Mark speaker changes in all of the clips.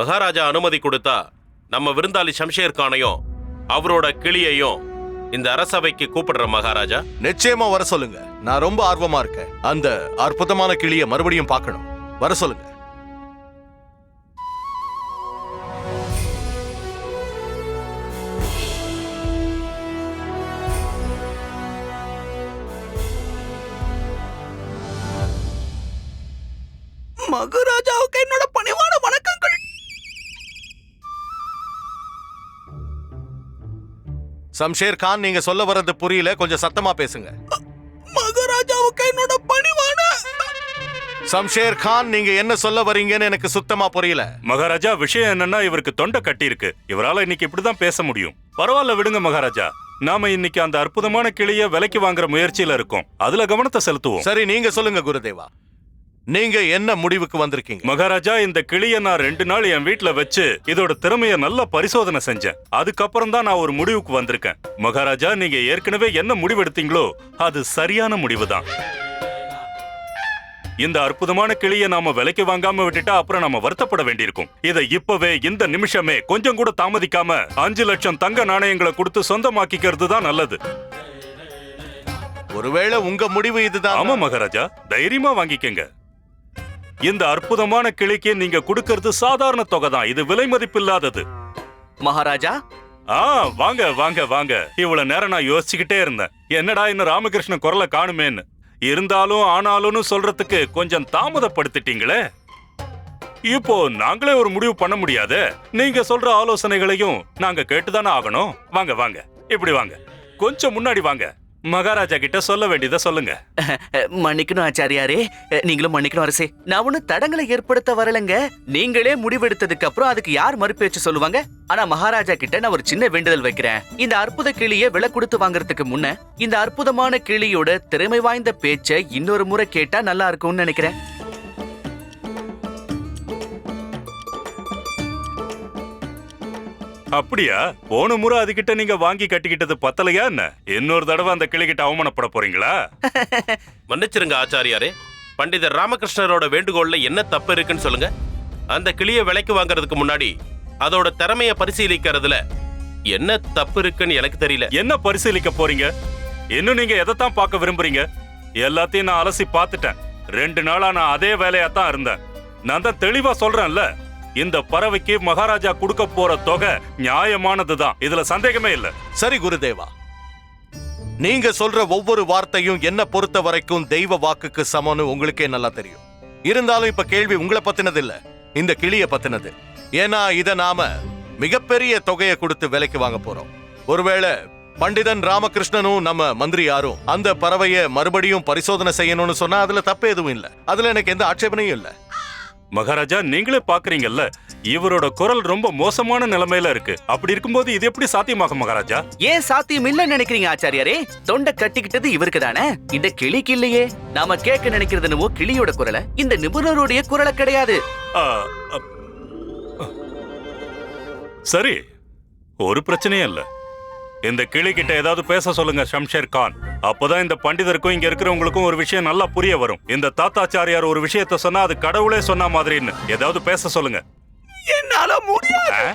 Speaker 1: மகாராஜா அனுமதி கொடுத்தா நம்ம விருந்தாளி ஷம்ஷேர் கானையும் அவரோட கிளியையும் இந்த அரசவைக்கு கூப்பிடுற மகாராஜா?
Speaker 2: நிச்சயமா வர சொல்லுங்க. நான் ரொம்ப ஆர்வமா இருக்கேன். அந்த அற்புதமான கிளிய மறுபடியும் பார்க்கணும். வர சொல்லுங்க.
Speaker 3: மகாராஜாவுக்கு என்னோட பணிவான
Speaker 2: சம்ஷேர் கான் நீங்க சொல்ல வர்றது புரியல. கொஞ்சம் சத்தமா பேசுங்க.
Speaker 3: மகாராஜாவுக்கு என்னோட பணிவான
Speaker 2: சம்ஷேர் கான் நீங்க என்ன சொல்ல வரீங்கன்னு எனக்கு சுத்தமா புரியல.
Speaker 4: மகாராஜா விஷயம் என்னன்னா இவருக்கு தொண்டை கட்டி இருக்கு இவரால இன்னைக்கு இப்படிதான் பேச முடியும். பரவாயில்ல விடுங்க மகாராஜா. நாம இன்னைக்கு அந்த அற்புதமான கிளிய விலைக்கு வாங்குற முயற்சியில இருக்கோம். அதுல கவனத்தை செலுத்துவோம்.
Speaker 2: சரி நீங்க சொல்லுங்க குருதேவா. நீங்க என்ன முடிவுக்கு வந்திருக்கீங்க?
Speaker 4: மகாராஜா இந்த கிளிய நான் ரெண்டு நாள் என் வீட்ல வச்சு இதோட திறமைய நல்லா பரிசோதனை செஞ்சேன். அதுக்கப்புறம் தான் நான் ஒரு முடிவுக்கு வந்திருக்கேன். மகாராஜா நீங்க ஏற்கனவே என்ன முடிவெடுத்தீங்களோ அது சரியான முடிவுதான். இந்த அற்புதமான கிளிய நாம விலைக்கு வாங்காம விட்டுட்டா அப்புறம் நாம வருத்தப்பட வேண்டியிருக்கும். இதை இப்பவே இந்த நிமிஷமே கொஞ்சம் கூட தாமதிக்காம அஞ்சு லட்சம் தங்க நாணயங்களை கொடுத்து சொந்தமாக்கிக்கிறது தான் நல்லது.
Speaker 2: ஒருவேளை உங்க முடிவு இதுதான்.
Speaker 4: ஆமா மகாராஜா தைரியமா வாங்கிக்கங்க. இந்த அற்புதமான கிளிக்கு நீங்க கொடுக்கறது சாதாரண தொகை தான் இது விலை மதிப்பில்லாதது.
Speaker 3: மகாராஜா?
Speaker 4: ஆ வாங்க வாங்க வாங்க. இவ்வளவு நேரம் நான் யோசிச்சுக்கிட்டே இருந்தேன். என்னடா இன்னும் ராமகிருஷ்ண குரலை காணுமேன்னு. இருந்தாலும் ஆனாலும்னு சொல்றதுக்கு கொஞ்சம் தாமதப்படுத்திட்டீங்களே. இப்போ நாங்களே ஒரு முடிவு பண்ண முடியாதே. நீங்க சொல்ற ஆலோசனைகளையும் நாங்க கேட்டுதானே ஆகணும். வாங்க வாங்க. இப்படி வாங்க. கொஞ்சம் முன்னாடி வாங்க. மகாராஜா கிட்ட சொல்ல வேண்டியதை சொல்லுங்க.
Speaker 3: மன்னிக்கணும் ஆச்சாரியாரே. நீங்களும் மன்னிக்கணும் அரசே. நான் ஒண்ணு தடங்களை ஏற்படுத்த வரலங்க. நீங்களே முடிவெடுத்ததுக்கு அப்புறம் அதுக்கு யார் மறுபேச்சு சொல்லுவாங்க? ஆனா மகாராஜா கிட்ட நான் ஒரு சின்ன வேண்டுதல் வைக்கிறேன். இந்த அற்புத கிளியை விலை கொடுத்து வாங்குறதுக்கு முன்ன இந்த அற்புதமான கிளியோட திறமை வாய்ந்த பேச்சை இன்னொரு முறை கேட்டா நல்லா இருக்கும்னு நினைக்கிறேன்.
Speaker 4: அப்படியா? போன முறை அதுகிட்ட நீங்க வாங்கி கட்டிக்கிட்டது பத்தலையா என்ன? இன்னொரு தடவை அந்த கிளிகிட்ட அவமானப்பட போறீங்களா?
Speaker 1: மன்னிச்சிருங்க ஆச்சாரியாரே. பண்டிதர் ராமகிருஷ்ணரோட வேண்டுகோள்ல என்ன தப்பு இருக்குன்னு சொல்லுங்க. அந்த கிளியை விலைக்கு வாங்குறதுக்கு முன்னாடி அதோட திறமைய பரிசீலிக்கிறதுல என்ன தப்பு இருக்குன்னு எனக்கு தெரியல.
Speaker 4: என்ன பரிசீலிக்க போறீங்க? இன்னும் நீங்க எதைத்தான் பார்க்க விரும்புறீங்க? எல்லாத்தையும் நான் அலசி பார்த்துட்டேன். ரெண்டு நாளா நான் அதே வேலையா தான் இருந்தேன். நான் தான் தெளிவா சொல்றேன்ல. இந்த பறவைக்கு மகாராஜா கொடுக்க போற தொகை நியாயமானதுதான். இதுல சந்தேகமே இல்ல.
Speaker 2: சரி குருதேவா. நீங்க சொல்ற ஒவ்வொரு வார்த்தையும் என்ன பொறுத்த வரைக்கும் தெய்வ வாக்குக்கு சமம்னு உங்களுக்கே நல்லா தெரியும். இருந்தாலும் இப்ப கேள்வி உங்களை பத்தினது இல்ல இந்த கிளிய பத்தினது. ஏன்னா இத நாம மிகப்பெரிய தொகையை கொடுத்து விலைக்கு வாங்க போறோம். ஒருவேளை பண்டிதன் ராமகிருஷ்ணனும் நம்ம மந்திரி யாரும் அந்த பறவைய மறுபடியும் பரிசோதனை செய்யணும்னு சொன்னா அதுல தப்பு எதுவும் இல்ல. அதுல எனக்கு எந்த ஆட்சேபனையும் இல்ல.
Speaker 4: மகாராஜா நீங்களே பாக்குறீங்கல்ல? இவரோட குரல் ரொம்ப மோசமான நிலைமையில இருக்கு. அப்படி இருக்கும்போது இது எப்படி சாத்தியமாகும் மகாராஜா?
Speaker 3: ஏன் சாத்தியம் இல்லைன்னு நினைக்கிறீங்க ஆச்சாரியாரே? தொண்டை கட்டிக்கிட்டது இவருக்கு தானே? இந்த கிளிக்கு இல்லையே. நாம கேட்க நினைக்கிறது என்னவோ கிளியோட குரலை. இந்த நிபுணருடைய குரலை கிடையாது.
Speaker 4: சரி ஒரு பிரச்சனையும் இல்ல. இந்த கிளி கிட்ட ஏதாவது பேச சொல்லுங்க ஷம்ஷேர் கான். அப்பதான் இந்த பண்டிதருக்கும் இங்க இருக்கிறவங்களுக்கும் ஒரு விஷயம் நல்லா புரிய வரும். இந்த தாத்தாச்சாரியார் ஒரு விஷயத்த சொன்னா அது கடவுளே சொன்ன மாதிரின்னு. ஏதாவது பேச சொல்லுங்க.
Speaker 3: என்னால முடியாது?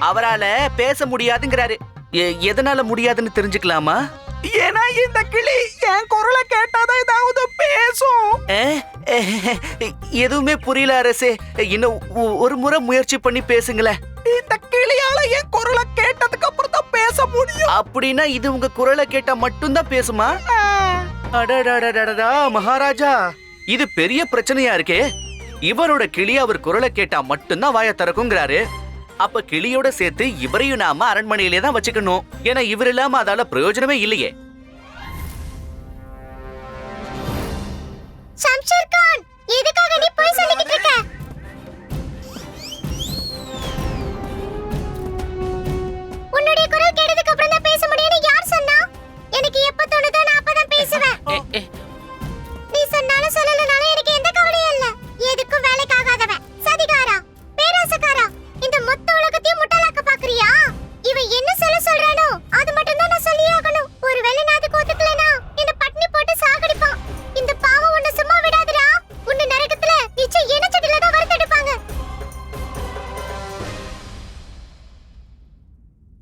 Speaker 3: அவரால பேச முடியாதுங்கிறாரு. எதனால முடியாதுன்னு தெரிஞ்சுக்கலாமா? ஏன்னா இந்த கிளி என் குரலை கேட்டாதான் ஏதாவது பேசும். எதுவுமே புரியல அரசே. இன்னும் ஒரு முறை முயற்சி பண்ணி பேசுங்களேன். இந்த கிளியால என் குரலை கேட்டதுக்கு அப்புறம் தான் பேச முடியும். அப்படின்னா இது உங்க குரலை கேட்டா மட்டும்தான் பேசுமா? அடடடடடடா மகாராஜா. இது பெரிய பிரச்சனையா இருக்கே. இவரோட கிளி அவர் குரலை கேட்டா மட்டும்தான் வாய திறக்குங்கிறாரு. அப்ப கிளியோட சேர்த்து இவரையும் நாம அரண்மனையிலே தான் வச்சுக்கணும். ஏன்னா இவர் இல்லாம அதால பிரயோஜனமே இல்லையே.
Speaker 5: ஷம்ஷேர் கான் எதுக்காக நீ போய் சொல்லிக்கிட்டு இருக்க? உன்னுடைய குரல் கேட்டதுக்கு அப்புறம் தான் பேச முடியும்னு யார் சொன்னா? எனக்கு எப்ப தோணுதோ நான் அப்பதான் பேசுவேன். நீ சொன்னாலும் சொல்லலனாலும்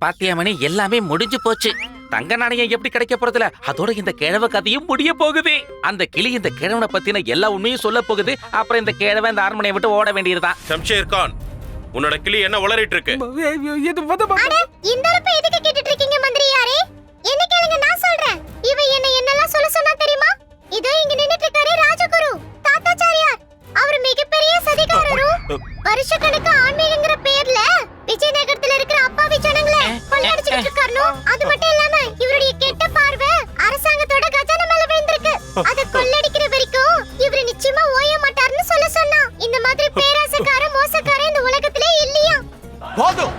Speaker 6: பாத்தியாமணி எல்லாமே முடிஞ்சு போச்சு. தங்க நாணயம் எப்படி கிடைக்க போறதுல? அதோட இந்த கிழவ கதையும் முடிய போகுது. அந்த கிளி இந்த கிழவனை பத்தின எல்லா உண்மையும் சொல்ல போகுது. அப்புறம் இந்த கிழவன் இந்த அரண்மனையை விட்டு ஓட வேண்டியதுதான்.
Speaker 1: ஷம்ஷேர் கான் உன்னோட கிளி என்ன உளறிட்டு இருக்கு
Speaker 6: இது
Speaker 5: இந்த அளப்பு எதுக்கு கேட்டுட்டு இருக்கீங்க மந்திரியாரே? என்ன கேளுங்க நான் சொல்றேன். இவ என்ன என்னெல்லாம் சொல்ல சொன்னா தெரியுமா? இதோ இங்க நின்னுட்டு இருக்காரு ராஜகுரு தாத்தாச்சாரியார். அவர் மிகப்பெரிய சதிகாரரும் வருஷக்கணக்கு ஆன்மீகங்கிற பேர்ல விஜயநகரத்துல இருக்கிற அப்பாவி ஜனங்களை கொள்ளையடிச்சிட்டு இருக்காரு அது மட்டும் இல்லாம இவருடைய கெட்ட பார்வை அரசாங்கத்தோட கஜானா மேல விழுந்திருக்கு. அத கொள்ளடிக்கிற வரைக்கும் இவரு நிச்சயமா ஓய மாட்டாருன்னு சொல்ல சொன்னா. இந்த மாதிரி பேராசக்கார மோசக்கார இந்த உலகத்திலே இல்லையா?
Speaker 2: போதும்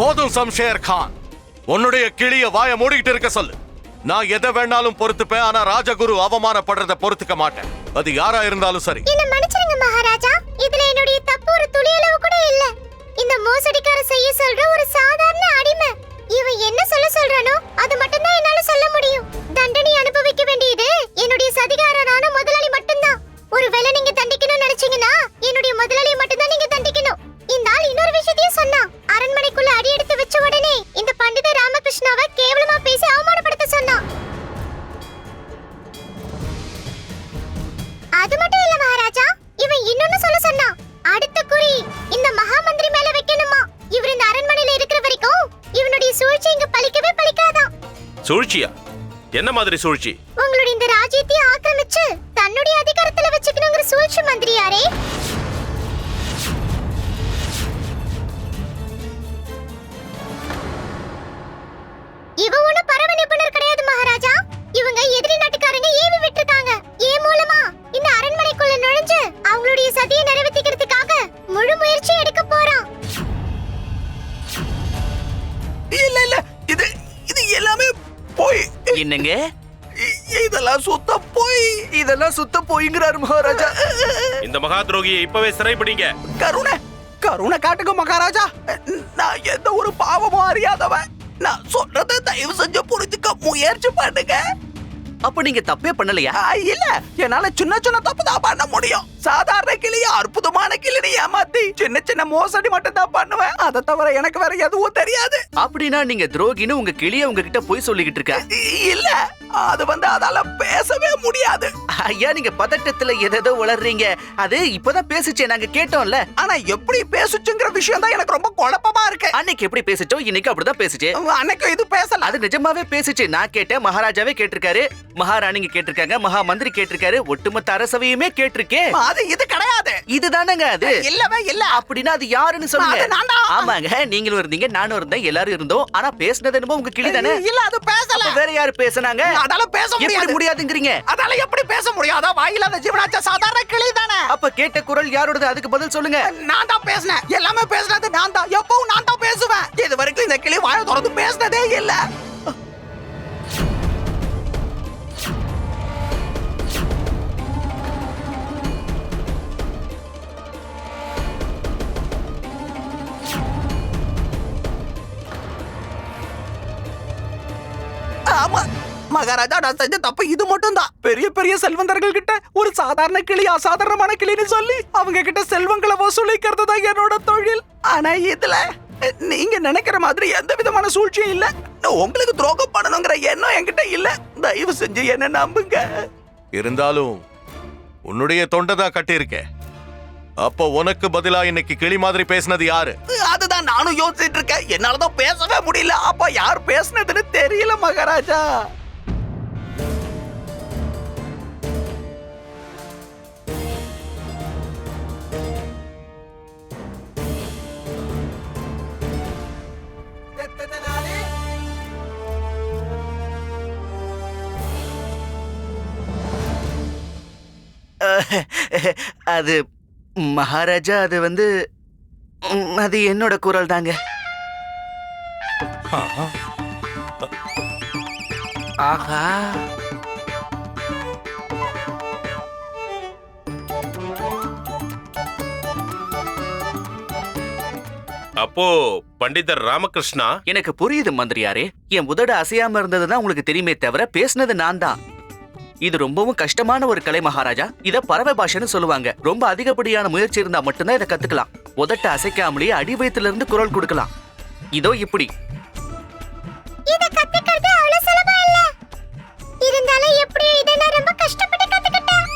Speaker 2: போதும் சம்ஷேர் கான். உன்னுடைய கிளிய வாய மூடிக்கிட்டு இருக்க சொல்லு. நான் எதை வேணாலும் பொறுத்துப்பேன் ஆனா ராஜகுரு அவமானப்படுறத பொறுத்துக்க மாட்டேன். அது யாரா இருந்தாலும் சரி.
Speaker 5: மகாராஜா இதுல என்னுடைய தப்பு ஒரு துளியளவு கூட இல்ல. இந்த மோசடிக்கார செய்ய சொல்ற ஒரு சாதாரண அடிமை இவன் என்ன சொல்ல சொல்றானோ அது மட்டும் தான் என்னால சொல்ல முடியும். தண்டனை அனுபவிக்க வேண்டியது என்னுடைய சதிகாரரான முதலாளி மட்டும்தான். ஒருவேளை நீங்க தண்டிக்கணும்னு நினைச்சீங்கன்னா என்னுடைய முதலாளி மட்டும்
Speaker 1: என்ன மாதிரி சூழ்ச்சி?
Speaker 3: என்னங்க?
Speaker 7: இதெல்லாம் சுத்த போய். இதெல்லாம் சுத்த போய்ங்கிறாரு மகாராஜா.
Speaker 1: இந்த மகா துரோகியை இப்பவே சிறைப்பிடிங்க.
Speaker 7: கருணை கருணை காட்டுங்க மகாராஜா. நான் எந்த ஒரு பாவமும் அறியாதவன். நான் சொல்றதை தயவு செஞ்சு புரிஞ்சுக்க முயற்சி பண்ணுங்க.
Speaker 3: அப்ப நீங்க தப்பே பண்ணலையா?
Speaker 7: இல்ல. என்னால சின்ன சின்ன தப்பு தான் பண்ண முடியும். சாதாரண கிளிய அற்புதமான ஏமாத்தி சின்ன சின்ன மோசடி மட்டும் தான் பண்ணுவேன். அதை தவிர எனக்கு வேற எதுவும் தெரியாது.
Speaker 3: அப்படின்னா நீங்க துரோகின்னு உங்க கிளிய உங்ககிட்ட போய் சொல்லிக்கிட்டு இருக்க?
Speaker 7: இல்ல. அது வந்து அதால பேசவே முடியாது.
Speaker 3: ஐயா நீங்க பதட்டத்துல எதோ உளறீங்க. அது இப்பதான் பேசுச்சே நாங்க கேட்டோம்ல.
Speaker 7: ஆனா எப்படி பேசுச்சுங்கிற விஷயம் தான் எனக்கு ரொம்ப குழப்பமா இருக்கு.
Speaker 3: அன்னைக்கு எப்படி பேசுச்சோ இன்னைக்கு அப்படிதான் பேசுச்சு.
Speaker 7: அன்னைக்கு இது பேசல.
Speaker 3: அது நிஜமாவே பேசுச்சு. நான் கேட்டேன் மகாராஜாவே கேட்டிருக்காரு. மகாராணிங்க கேட்டிருக்காங்க மகா மந்திரி கேட்டிருக்காரு. ஒட்டுமொத்த அரசவையுமே கேட்டிருக்கேன்.
Speaker 7: அது இது கிடையாது.
Speaker 3: இதுதானங்க அது?
Speaker 7: இல்லவே இல்ல.
Speaker 3: அப்படின்னா அது யாருன்னு சொல்லுங்க. ஆமாங்க நீங்களும் இருந்தீங்க நானும் இருந்தேன் எல்லாரும் இருந்தோம். ஆனா பேசுனது என்னமோ உங்க கிளி தானே?
Speaker 7: இல்ல அது பேசல.
Speaker 3: வேற யாரு பேசுனாங்க?
Speaker 7: அதால பேச முடியாது.
Speaker 3: முடியாதுங்கிறீங்க?
Speaker 7: அதால எப்படி பேச முடியும்? அதான் வாயில அந்த ஜீவனாச்ச சாதாரண கிளி தானே.
Speaker 3: அப்ப கேட்ட குரல் யாரோடது? அதுக்கு பதில் சொல்லுங்க.
Speaker 7: நான் தான் பேசினேன். எல்லாமே பேசுனது நான் தான். எப்பவும் நான் தான் பேசுவேன். இது வரைக்கும் இந்த கிளி வாய திறந்து பேசினதே இல்ல. மகாராஜா நான் செஞ்ச தப்பு இது மட்டும் தான் பெரிய பெரிய செல்வந்தர்கள் கிட்ட ஒரு சாதாரண கிளி அசாதாரணமான கிளின்னு சொல்லி அவங்க கிட்ட செல்வங்களை வசூலிக்கிறது தான் என்னோட தொழில். ஆனா இதுல நீங்க நினைக்கிற மாதிரி எந்த விதமான சூழ்ச்சியும் இல்ல. உங்களுக்கு துரோகம் பண்ணணுங்கிற எண்ணம் என்கிட்ட இல்ல. தயவு செஞ்சு என்ன நம்புங்க.
Speaker 2: இருந்தாலும் உன்னுடைய தொண்டை தான் கட்டியிருக்கேன். அப்போ உனக்கு பதிலா இன்னைக்கு கிளி மாதிரி பேசினது யாரு?
Speaker 7: அதுதான் நானும் யோசிச்சுட்டு இருக்கேன். என்னாலதான் பேசவே முடியல. அப்ப யார் பேசுனதுன்னு தெரியல மகாராஜா.
Speaker 3: அது மகாராஜா அது வந்து அது என்னோட குரல் தாங்க. ஆஹா.
Speaker 1: அப்போ பண்டிதர் ராமகிருஷ்ணா?
Speaker 3: எனக்கு புரியுது மந்திரியாரே. என் உதடு அசையாம இருந்ததுதான் உங்களுக்கு தெரியுமே தவிர பேசுனது நான் தான் இது ரொம்பவும் கஷ்டமான ஒரு கலை மகாராஜா. இத பறவை பாஷைன்னு சொல்லுவாங்க. ரொம்ப அதிகப்படியான முயற்சி இருந்தா மட்டும்தான் இதை கத்துக்கலாம். உதட்ட அசைக்காமலேயே அடி வயித்துல இருந்து குரல் கொடுக்கலாம். இதோ இப்படி.
Speaker 5: இத கத்துக்கிறது அவ்வளவு சுலபம் இல்ல. இருந்தாலும் எப்படி இத நான் ரொம்ப கஷ்டப்பட்டு கத்துக்கிட்டேன்.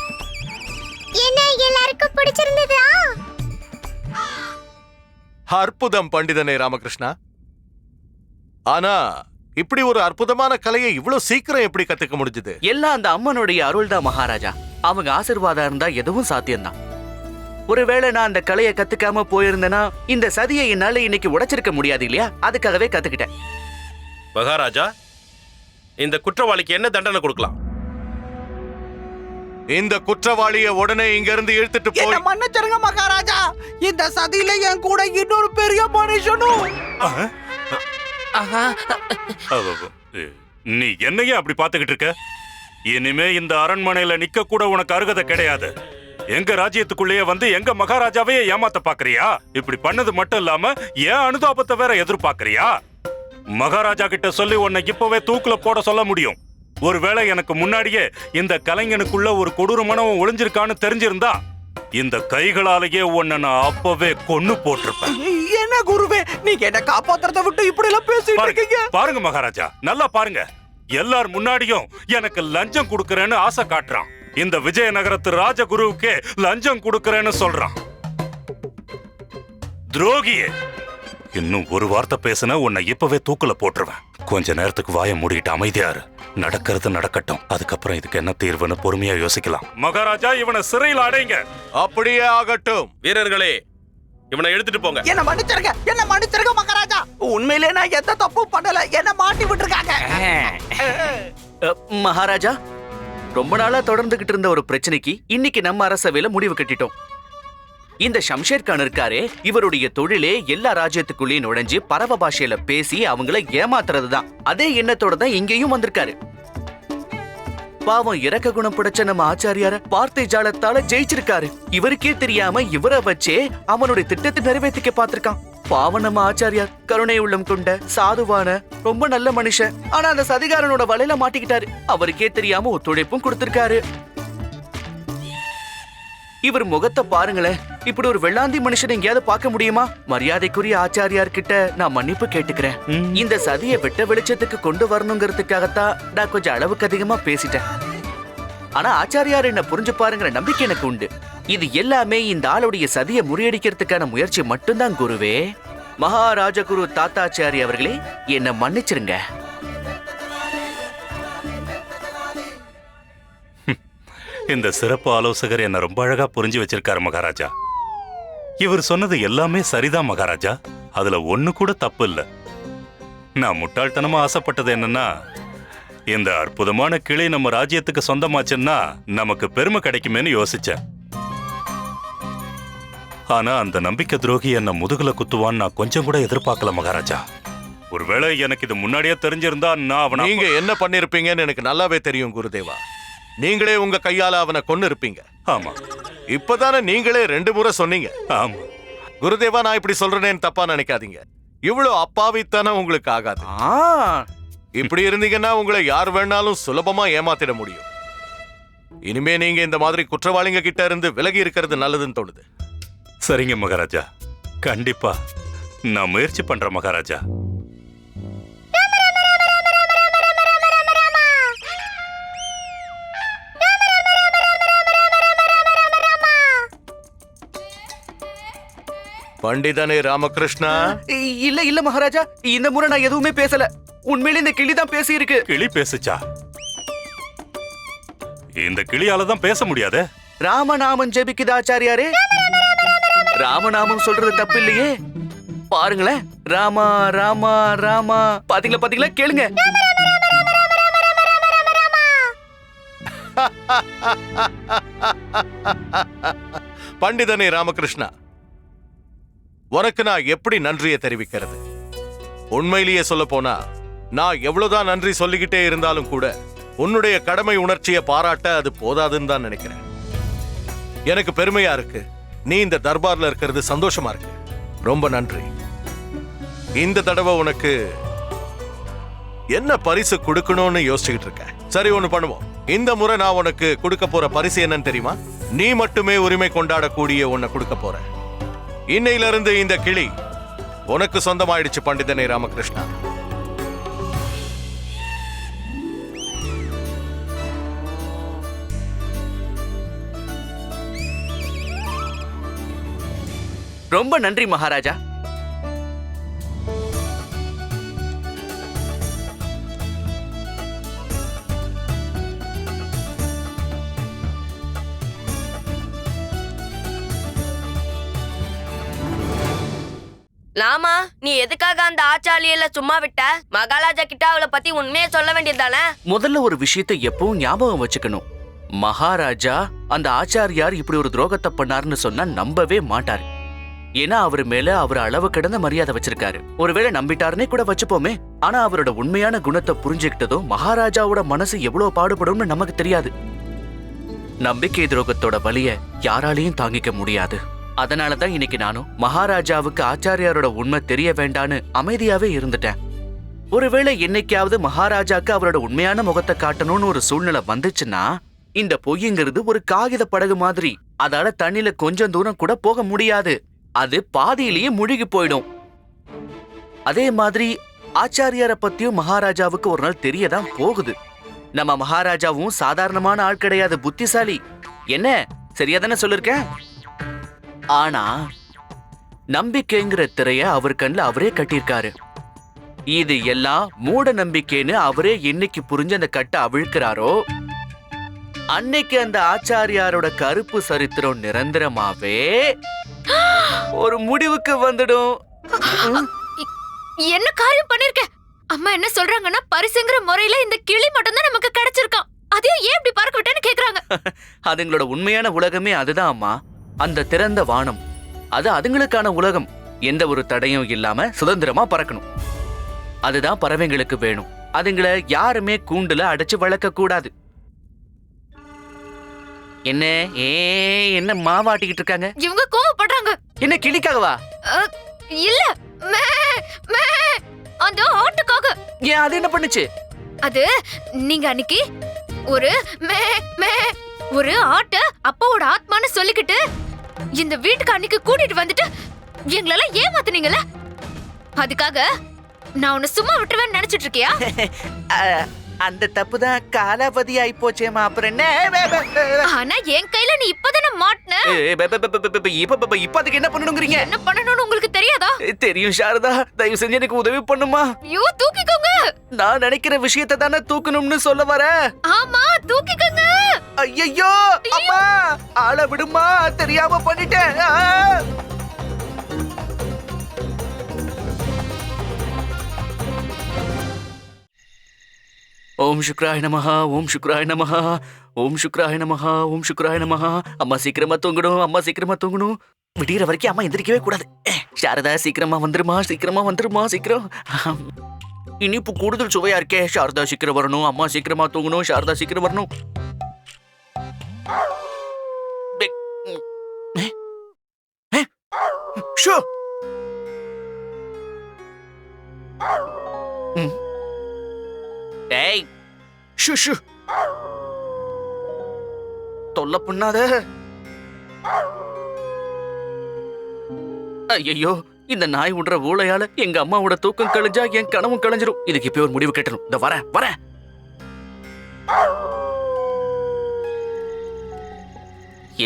Speaker 5: என்ன எல்லாருக்கும் பிடிச்சிருந்ததா?
Speaker 2: அற்புதம் பண்டிதனே ராமகிருஷ்ணா. ஆனா இப்படி ஒரு அற்புதமான கலையை இவ்வளவு சீக்கிரம் எப்படி கத்துக்க முடிஞ்சது?
Speaker 3: எல்லாம் அந்த அம்மனுடைய அருள்தான் மகாராஜா. அவங்க ஆசிர்வாதம் இருந்தா எதுவும் சாத்தியம்தான். ஒருவேளை நான் அந்த கலையை கத்துக்காம போயிருந்தேன்னா இந்த சதியை என்னால இன்னைக்கு உடைச்சிருக்க முடியாது இல்லையா? அதுக்காகவே கத்துக்கிட்டேன்.
Speaker 1: மகாராஜா இந்த குற்றவாளிக்கு என்ன தண்டனை கொடுக்கலாம்?
Speaker 2: இந்த குற்றவாளியை உடனே இங்க இருந்து இழுத்துட்டு
Speaker 7: என்ன
Speaker 2: போய்
Speaker 7: மன்னிச்சிருங்க மகாராஜா. இந்த சதியில என் கூட இன்னொரு பெரிய மனுஷனும்
Speaker 6: ஆஹா.
Speaker 4: அவ- நீ என்னையே அப்படி பாத்துக்கிட்டு இருக்க? இனிமே இந்த அரண்மனையில நிக்க கூட உனக்கு அருகதை கிடையாது. எங்க ராஜ்யத்துக்குள்ளேயே வந்து எங்க மகாராஜாவையே ஏமாத்த பாக்குறியா இப்படி பண்ணது மட்டும் இல்லாம ஏன் அனுதாபத்தை வேற எதிர்பார்க்கறியா? மகாராஜா கிட்ட சொல்லி உன்னை இப்பவே தூக்குல போட சொல்ல முடியும். ஒருவேளை எனக்கு முன்னாடியே இந்த கலைஞனுக்குள்ள ஒரு கொடூரமானவன் ஒளிஞ்சிருக்கான்னு தெரிஞ்சிருந்தா இந்த கைகளாலேயே உன்னை நான் அப்பவே கொன்னு போட்டிருப்பேன்.
Speaker 7: என்ன குருவே? நீங்க என்ன காப்பாத்துறத விட்டு இப்படி எல்லாம் பேசிட்டு இருக்கீங்க?
Speaker 4: பாருங்க மகாராஜா நல்லா பாருங்க. எல்லார் முன்னாடியும் எனக்கு லஞ்சம் கொடுக்கறேன்னு ஆசை காட்டுறான். இந்த விஜயநகரத்து ராஜகுருவுக்கே லஞ்சம் கொடுக்கறேன்னு சொல்றான். துரோகியே இன்னும் ஒரு வார்த்தை பேசுன உன்னை இப்பவே தூக்குல போட்டுருவேன். கொஞ்ச நேரத்துக்கு வாயை மூடிட்டு அமைதியா இரு. நடக்கிறது நடக்கட்டும். அதுக்கப்புறம் இதுக்கு என்ன தீர்வுன்னு பொறுமையா யோசிக்கலாம். மகாராஜா இவனை சிறையில் அடைங்க.
Speaker 2: அப்படியே ஆகட்டும்.
Speaker 1: வீரர்களே இவனை எடுத்துட்டு போங்க.
Speaker 7: என்ன மன்னிச்சிருங்க என்ன மன்னிச்சிருங்க மகாராஜா. உண்மையிலே நான் எந்த தப்பும் பண்ணல. என்ன மாட்டி விட்டுருக்காங்க.
Speaker 3: மகாராஜா ரொம்ப நாளா தொடர்ந்துகிட்டு இருந்த ஒரு பிரச்சனைக்கு இன்னைக்கு நம்ம அரசவையில முடிவு கட்டிட்டோம். இந்த ஷம்ஷேர் கான் இருக்காரே இவருடைய தொழிலே எல்லா ராஜ்யத்துக்குள்ளேயும் நுழைஞ்சு பரவ பாஷையில பேசி அவங்கள ஏமாத்துறது தான் அதே எண்ணத்தோட தான் இங்கேயும் வந்திருக்காரு. பாவம் இறக்க குணம் பிடிச்ச நம்ம ஆச்சாரியார வார்த்தை ஜாலத்தால ஜெயிச்சிருக்காரு. இவருக்கே தெரியாம இவரை வச்சே அவனுடைய திட்டத்தை நிறைவேற்றிக்க பார்த்திருக்கான். பாவம் நம்ம ஆச்சாரியார் கருணை உள்ளம் கொண்ட சாதுவான ரொம்ப நல்ல மனுஷன். ஆனா அந்த சதிகாரனோட வலையில மாட்டிக்கிட்டாரு. அவருக்கே தெரியாம ஒத்துழைப்பும் கொடுத்திருக்காரு. இவர் முகத்தை பாருங்களேன். இப்படி ஒரு வெள்ளாந்தி மனுஷன் எங்கேயாவது பார்க்க முடியுமா? மரியாதைக்குரிய ஆச்சாரியார் கிட்ட நான் மன்னிப்பு கேட்டுக்கிறேன். இந்த சதியை வெட்ட வெளிச்சத்துக்கு கொண்டு வரணுங்கிறதுக்காகத்தான் நான் கொஞ்சம் அளவுக்கு அதிகமா பேசிட்டேன். ஆனா ஆச்சாரியார் என்ன புரிஞ்சு பாருங்கிற நம்பிக்கை எனக்கு உண்டு. இது எல்லாமே இந்த ஆளுடைய சதியை முறியடிக்கிறதுக்கான முயற்சி மட்டும்தான் குருவே. மகாராஜகுரு தாத்தாச்சாரி அவர்களே என்ன மன்னிச்சிருங்க.
Speaker 4: இந்த சிறப்பு ஆலோசகர் என்ன ரொம்ப அழகா புரிஞ்சு வச்சிருக்காரு மகாராஜா. இவர் சொன்னது எல்லாமே சரிதான் மகாராஜா. அதுல ஒண்ணு கூட தப்பு இல்ல. நான் முட்டாள்தனமா ஆசைப்பட்டது என்னன்னா இந்த அற்புதமான கிளை நம்ம ராஜ்யத்துக்கு சொந்தமாச்சுன்னா நமக்கு பெருமை கிடைக்குமேன்னு யோசிச்சேன். ஆனா அந்த நம்பிக்கை துரோகி என்ன முதுகுல குத்துவான்னு நான் கொஞ்சம் கூட எதிர்பார்க்கல மகாராஜா. ஒருவேளை எனக்கு இது முன்னாடியே தெரிஞ்சிருந்தா நான் அவனை
Speaker 2: நீங்க என்ன பண்ணிருப்பீங்கன்னு எனக்கு நல்லாவே தெரியும் குருதேவா. நீங்களே உங்க கையால அவனை கொன்னு இருப்பீங்க
Speaker 4: ஆமா.
Speaker 2: இப்பதானே நீங்களே ரெண்டு முறை சொன்னீங்க.
Speaker 4: ஆமா.
Speaker 2: குருதேவா நான் இப்படி சொல்றேன்னு தப்பா நினைக்காதீங்க. இவ்வளவு அப்பாவித்தனம் உங்களுக்கு ஆகாது. இப்படி இருந்தீங்கன்னா உங்களை யார் வேணாலும் சுலபமா ஏமாத்திட முடியும். இனிமே நீங்க இந்த மாதிரி குற்றவாளிங்க கிட்ட இருந்து விலகி இருக்கிறது நல்லதுன்னு தோணுது.
Speaker 4: சரிங்க மகாராஜா. கண்டிப்பா. நான் முயற்சி பண்றேன் மகாராஜா.
Speaker 2: பண்டிதனே ராமகிருஷ்ணா.
Speaker 3: இல்ல இல்ல மகாராஜா. இந்த முறை நான் எதுவுமே பேசல. உண்மையில இந்த கிளி தான் பேசி இருக்கு
Speaker 4: கிளி பேசுச்சா? இந்த கிளியால தான் பேச முடியாதே.
Speaker 3: ராமநாமம் ஜெபிக்குது ஆச்சாரியாரே ராமநாமம் சொல்றது தப்பு இல்லையே பாருங்களேன். ராமா ராமா ராமா. பாத்தீங்களா பாத்தீங்களா? கேளுங்க.
Speaker 2: பண்டிதனே ராமகிருஷ்ணா. உனக்கு நான் எப்படி நன்றியை தெரிவிக்கிறது? உண்மையிலேயே சொல்ல போனா நான் எவ்வளவுதான் நன்றி சொல்லிக்கிட்டே இருந்தாலும் கூட உன்னுடைய கடமை உணர்ச்சியை பாராட்ட அது போதாதுன்னு தான் நினைக்கிறேன். எனக்கு பெருமையா இருக்கு. நீ இந்த தர்பார்ல இருக்கிறது சந்தோஷமா இருக்கு. ரொம்ப நன்றி. இந்த தடவை உனக்கு என்ன பரிசு கொடுக்கணும்னு யோசிச்சுக்கிட்டு இருக்கேன் சரி ஒண்ணு பண்ணுவோம். இந்த முறை நான் உனக்கு கொடுக்க போற பரிசு என்னன்னு தெரியுமா? நீ மட்டுமே உரிமை கொண்டாடக்கூடிய உன்னை கொடுக்க போறேன் இன்னையில இருந்து இந்த கிளி உனக்கு சொந்தமாயிடுச்சு பண்டிதனை ராமகிருஷ்ணா.
Speaker 3: ரொம்ப நன்றி மகாராஜா.
Speaker 8: எதுக்காக அந்த ஆச்சாலியில சும்மா விட்ட? மகாராஜா கிட்ட அவளை பத்தி உண்மையை சொல்ல வேண்டியதுதானே?
Speaker 3: முதல்ல ஒரு விஷயத்தை எப்பவும் ஞாபகம் வச்சுக்கணும். மகாராஜா அந்த ஆச்சாரியார் இப்படி ஒரு துரோகத்தை பண்ணாருன்னு சொன்னா நம்பவே மாட்டார். ஏன்னா அவர் மேல அவர் அளவு கடந்த மரியாதை வச்சிருக்காரு. ஒருவேளை நம்பிட்டாருனே கூட வச்சுப்போமே. ஆனா அவரோட உண்மையான குணத்தை புரிஞ்சுக்கிட்டதும் மகாராஜாவோட மனசு எவ்வளவு பாடுபடும்னு நமக்கு தெரியாது. நம்பிக்கை துரோகத்தோட வலிய யாராலையும் தாங்கிக்க முடியாது. அதனாலதான் இன்னைக்கு நானும் மகாராஜாவுக்கு ஆச்சாரியாரோட உண்மை தெரிய வேண்டான்னு அமைதியாவே இருந்துட்டேன். ஒருவேளை என்னைக்காவது மகாராஜாக்கு அவரோட உண்மையான முகத்தை காட்டணும்னு ஒரு சூழ்நிலை வந்துச்சுன்னா இந்த பொய்யுங்கிறது ஒரு காகித படகு மாதிரி. அதால தண்ணில கொஞ்சம் தூரம் கூட போக முடியாது. அது பாதியிலேயே முழுகி போயிடும். அதே மாதிரி ஆச்சாரியாரை பத்தியும் மகாராஜாவுக்கு ஒரு நாள் தெரியதான் போகுது. நம்ம மகாராஜாவும் சாதாரணமான ஆள் கிடையாது புத்திசாலி. என்ன? சரியா தானே சொல்லிருக்கேன் ஆனா நம்பிக்கைங்கிற திரைய அவர் கண்ணுல அவரே கட்டியிருக்காரு. இது எல்லாம் மூட நம்பிக்கைன்னு அவரே என்னைக்கு புரிஞ்சு அந்த கட்டை அவிழ்க்கிறாரோ அன்னைக்கு அந்த ஆச்சாரியாரோட கருப்பு சரித்திரம் நிரந்தரமாவே ஒரு முடிவுக்கு வந்துடும்.
Speaker 5: என்ன காரியம் பண்ணிருக்க? அம்மா என்ன சொல்றாங்கன்னா பரிசுங்கிற முறையில இந்த கிளி மட்டும் தான் நமக்கு கிடைச்சிருக்கான். அதையும் ஏன் இப்படி பறக்க விட்டேன்னு கேக்குறாங்க.
Speaker 3: அதுங்களோட உண்மையான உலகமே அதுதான் அம்மா. அந்த திறந்த வானம் அது அதுங்களுக்கான உலகம். எந்த ஒரு தடையும் இல்லாம சுதந்திரமா பறக்கணும். அதுதான் பறவைங்களுக்கு வேணும். அதுங்கள யாருமே கூண்டுல அடைச்சு வளர்க்க கூடாது. என்ன ஏ என்ன மாவாட்டிக்கிட்டு இருக்காங்க?
Speaker 5: இவங்க கோவப்படுறாங்க.
Speaker 3: என்ன கிளிக்காகவா?
Speaker 5: இல்ல. அந்த ஆட்டுக்காக.
Speaker 3: ஏன் அது என்ன பண்ணுச்சு?
Speaker 5: அது நீங்க அன்னைக்கு ஒரு மே மே ஒரு ஆட்ட அப்பாவோட ஆத்மான்னு சொல்லிக்கிட்டு இந்த வீட்டுக்கு அன்னைக்கு கூட்டிட்டு வந்துட்டு எங்களெல்லாம் ஏமாத்துனீங்கல்ல? அதுக்காக நான் உன்னை சும்மா விட்டுருவேன்னு நினைச்சிட்டு இருக்கியா?
Speaker 3: அந்த தப்பு தான் காலாவதி ஆயி போச்சேமா அப்புறம் என்ன.
Speaker 5: ஆனா என் கையில நீ இப்பதானே மாட்டின?
Speaker 3: இப்ப, இப்ப அதுக்கு என்ன பண்ணணுங்கிறீங்க?
Speaker 5: என்ன பண்ணணும்னு உங்களுக்கு தெரியாதா?
Speaker 3: தெரியும் சாரதா. தயவு செஞ்சு எனக்கு உதவி பண்ணுமா?
Speaker 5: ஐயோ தூக்கிக்கோங்க.
Speaker 3: நான் நினைக்கிற விஷயத்தை தானே தூக்கணும்னு சொல்ல வர?
Speaker 5: ஆமா தூக்கிக்கோங்க.
Speaker 3: ஐயோ அம்மா ஆள விடுமா? தெரியாம பண்ணிட்டேன். ஓம் சுக்ராய நமஹா ஓம் சுக்ராய நமஹா ஓம் சுக்ராய நமஹா ஓம் சுக்ராய நமஹா. அம்மா சீக்கிரமா தூங்கணும் அம்மா சீக்கிரமா தூங்கணும். விடியற வரைக்கும் அம்மா எந்திரிக்கவே கூடாது. சாரதா சீக்கிரமா வந்துருமா சீக்கிரமா வந்துருமா சீக்கிரம். இனிப்பு கூடுதல் சுவையா இருக்கே. சாரதா சீக்கிரம் வரணும் அம்மா சீக்கிரமா தூங்கணும் சாரதா சீக்கிரம் வரணும். ஷோ. ஷு தொல்ல தொல்லை பண்ணாத. ஐயோ இந்த நாய் விடுற ஊழையால எங்க அம்மாவோட தூக்கம் கழிஞ்சா என் கனவும் கழிஞ்சிரும் இதுக்கு இப்ப ஒரு முடிவு கட்டணும் இந்த வரேன் வரேன்.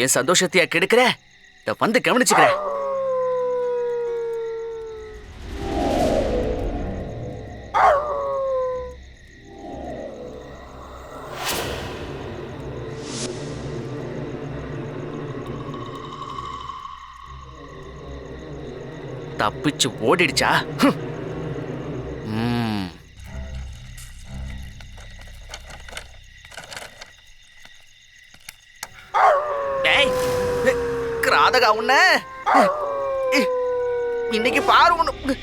Speaker 3: என் சந்தோஷத்தையா கெடுக்கிற? இத வந்து கவனிச்சுக்கிறேன். தப்பிச்சு ஓடிடுச்சா? ஹம். கிராதகா உன்ன? இன்னைக்கு பாரு ஒண்ணு